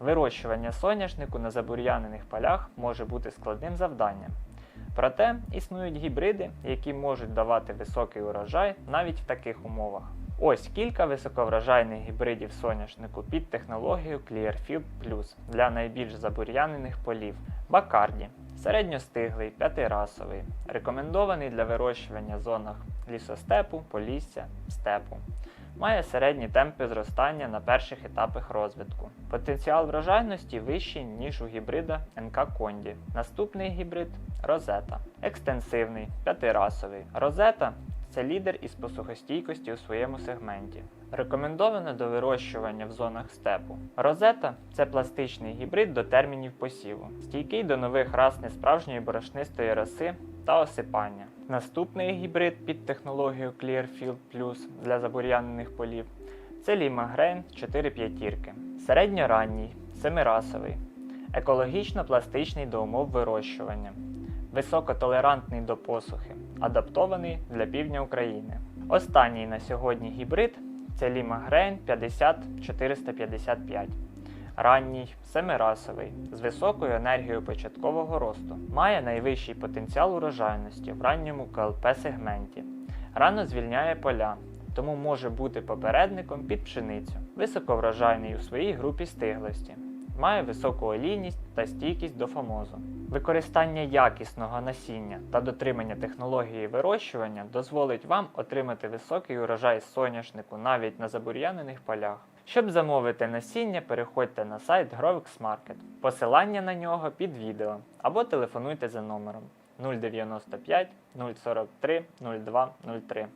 Вирощування соняшнику на забур'янених полях може бути складним завданням. Проте існують гібриди, які можуть давати високий урожай навіть в таких умовах. Ось кілька високоврожайних гібридів соняшнику під технологією Clearfield Plus для найбільш забур'янених полів. Бакарді середньостиглий, п'ятирасовий, рекомендований для вирощування в зонах лісостепу, полісся, степу. Має середні темпи зростання на перших етапах розвитку. Потенціал врожайності вищий, ніж у гібрида НК Конді. Наступний гібрид Розета. Екстенсивний, п'ятирасовий. Розета це лідер із посухостійкості у своєму сегменті. Рекомендовано до вирощування в зонах степу. Розета це пластичний гібрид до термінів посіву, стійкий до нових рас несправжньої борошнистої роси та осипання. Наступний гібрид під технологією Clearfield Plus для забур'янених полів це Lima Grain 4 п'ятірки. Середньоранній, семирасовий, екологічно пластичний до умов вирощування, високотолерантний до посухи, адаптований для півдня України. Останній на сьогодні гібрид це Lima Grain 50455. Ранній, семирасовий, з високою енергією початкового росту, має найвищий потенціал урожайності в ранньому КЛП сегменті. Рано звільняє поля, тому може бути попередником під пшеницю, високоврожайний у своїй групі стиглості. Має високу олійність та стійкість до фомозу. Використання якісного насіння та дотримання технології вирощування дозволить вам отримати високий урожай соняшнику навіть на забур'янених полях. Щоб замовити насіння, переходьте на сайт Grovix Market. Посилання на нього під відео або телефонуйте за номером 095 043 02 03.